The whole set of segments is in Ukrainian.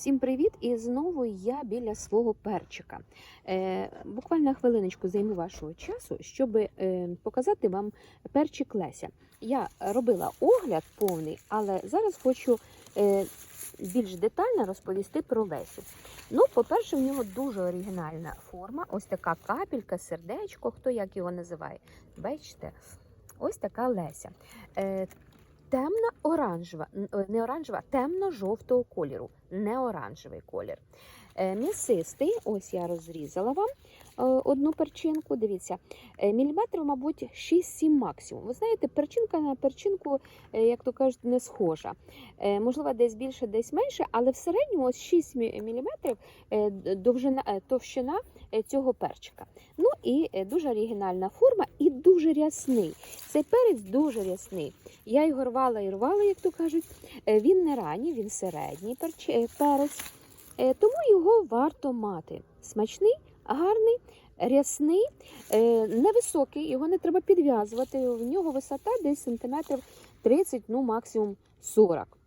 Всім привіт! І знову я біля свого перчика. Е, буквально хвилиночку займу вашого часу, щоб е, показати вам перчик Леся. Я робила огляд повний, але зараз хочу е, більш детально розповісти про Лесю. Ну, по-перше, в нього дуже оригінальна форма. Ось така капелька, сердечко, хто як його називає. Бачите? Ось така Леся. Е, темна оранжева, не оранжева, темно-жовтого кольору, не оранжевий колір. Е, М'ясистий, ось я розрізала вам е, одну перчинку. Дивіться, е, міліметрів, мабуть, 6-7 максимум. Ви знаєте, перчинка на перчинку, е, як то кажуть, не схожа. Е, Можливо, десь більше, десь менше, але в середньому ось 6 міліметрів е, довжина, е, товщина е, цього перчика. Ну і е, дуже оригінальна форма дуже рясний. Цей перець дуже рясний. Я його рвала і рвала, як то кажуть. Е, Він не ранній, він середній е, перець, Е, тому його варто мати. Смачний, гарний, рясний, невисокий, його не треба підв'язувати. В нього висота десь сантиметрів 30, ну максимум 40.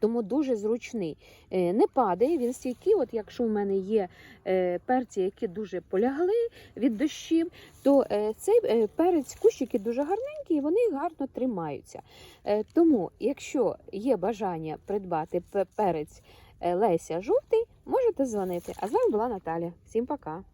Тому дуже зручний. Е, Не падає, він стійкий. От якщо в мене є е, перці, які дуже полягли від дощів, то е, цей перець, кущики дуже гарненькі і вони гарно тримаються. Тому, якщо є бажання придбати перець Леся жовтий, можете дзвонити. А з вами була Наталя. Всім пока!